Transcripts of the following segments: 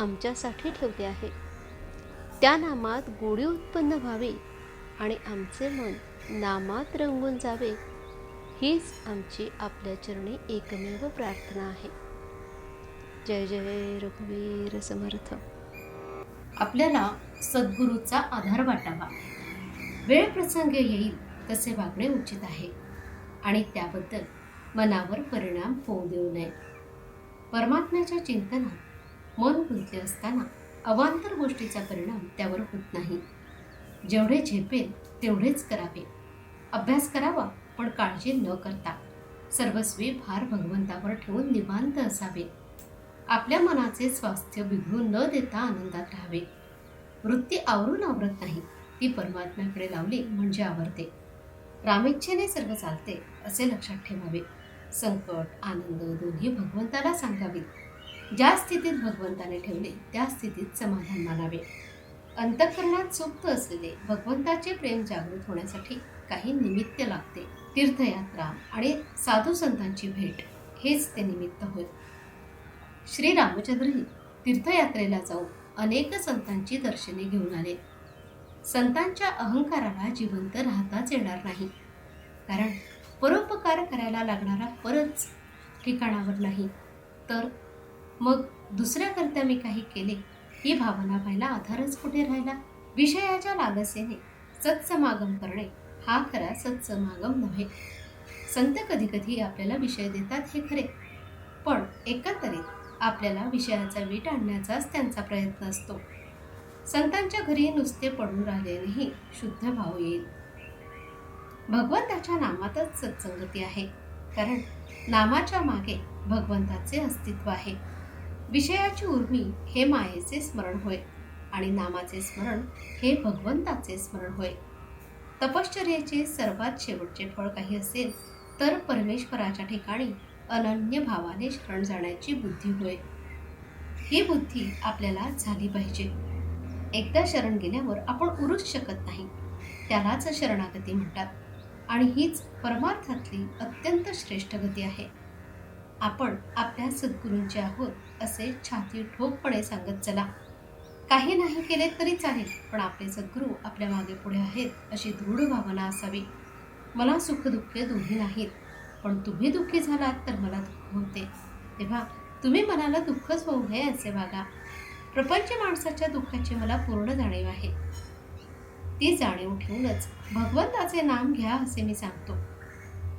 आमच्यासाठी ठेवले आहे. त्या नामात गोडी उत्पन्न व्हावी आणि आमचे मन नामात रंगून जावे हीच आमची आपल्या चरणी एकमेव प्रार्थना आहे. जय जय रघुवीर समर्थ. आपल्याला सद्गुरूचा आधार वाटावा. वेळ प्रसंग येईल तसे वागणे उचित आहे. आणि त्याबद्दल मनावर परिणाम होऊ देऊ नये. परमात्म्याच्या चिंतनात मन गुंतले असताना अवांतर गोष्टीचा परिणाम त्यावर होत नाही. जेवढे झेपेल तेवढेच करावे. अभ्यास करावा पण काळजी न करता. सर्वस्वी भार भगवंतावर ठेवून निवांत असावे. आपल्या मनाचे स्वास्थ्य बिघडू न देता आनंदात राहावे. वृत्ती आवरून आवरत नाही ती परमात्म्याकडे लावली म्हणजे आवरते. रामेच्छेने सर्व चालते असे लक्षात ठेवावे. संकट आनंद दोन्ही भगवंताला सांगावीत. ज्या स्थितीत भगवंताने ठेवले त्या स्थितीत समाधान मानावे. अंतःकरणात सुप्त असलेले भगवंताचे प्रेम जागृत होण्यासाठी काही निमित्त लागते. तीर्थयात्रा आणि साधू संतांची भेट हेच ते निमित्त होय. श्री रामचंद्रही तीर्थयात्रेला जाऊन अनेक संतांची दर्शने घेऊन आले. संतांच्या अहंकाराला जिवंत राहताच येणार नाही. कारण परोपकार करायला लागणारा परच ठिकाणावर नाही. तर मग दुसऱ्याकरता मी काही केले. ही भावना व्हायला आधारच कुठे राहिला? विषयाच्या लागसेने सत्समागम करणे. हा खरा सत्समागम नव्हे. संत कधी कधी आपल्याला विषय देतात हे खरे. पण एकंदरीत आपल्याला विषयाचा वीट आणण्याचाच त्यांचा प्रयत्न असतो. संतांच्या घरी नुसते पडून राहिल्यानेही शुद्ध भाव येईल. भगवंताच्या नामातच सत्संगती आहे. कारण नामाच्या मागे भगवंताचे अस्तित्व आहे. विषयाची उर्मी हे मायेचे स्मरण होय आणि नामाचे स्मरण हे भगवंताचे स्मरण होय. तपश्चर्याचे सर्वात शेवटचे फळ काही असेल तर परमेश्वराच्या ठिकाणी अनन्य भावाने शरण जाण्याची बुद्धी होय. ही बुद्धी आपल्याला झाली पाहिजे. एकदा शरण गेल्यावर आपण उरूच शकत नाही. त्यालाच शरणागती म्हणतात आणि हीच परमार्थातली अत्यंत श्रेष्ठ गती आहे. आपण आपल्या सद्गुरूंचे आहोत असे छाती ठोकपणे सांगत चला. काही नाही केले तरी चालेल पण आपले सद्गुरू आपल्या मागे पुढे आहेत अशी दृढ भावना असावी. मला सुखदुःखे दोन्ही नाहीत पण तुम्ही दुःखी झालात तर मला दुःख होते. तेव्हा तुम्ही मनाला दुःखच होऊ नये असे वागा. प्रपंच माणसाच्या दुःखाची मला पूर्ण जाणीव आहे. ती जाणीव ठेवूनच भगवंताचे नाम घ्या असे मी सांगतो.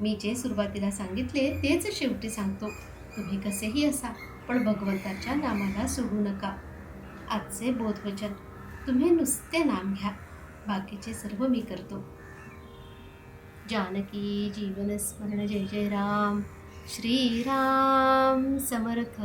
मी जे सुरुवातीला सांगितले तेच शेवटी सांगतो. तुम्ही कसेही असा पण भगवंताच्या नामाला सोडू नका. आजचे बोधवचन तुम्ही नुसते नाम घ्या. बाकीचे सर्व मी करतो. जानकी जीवन स्मरण जय जय राम. श्रीराम समर्थ.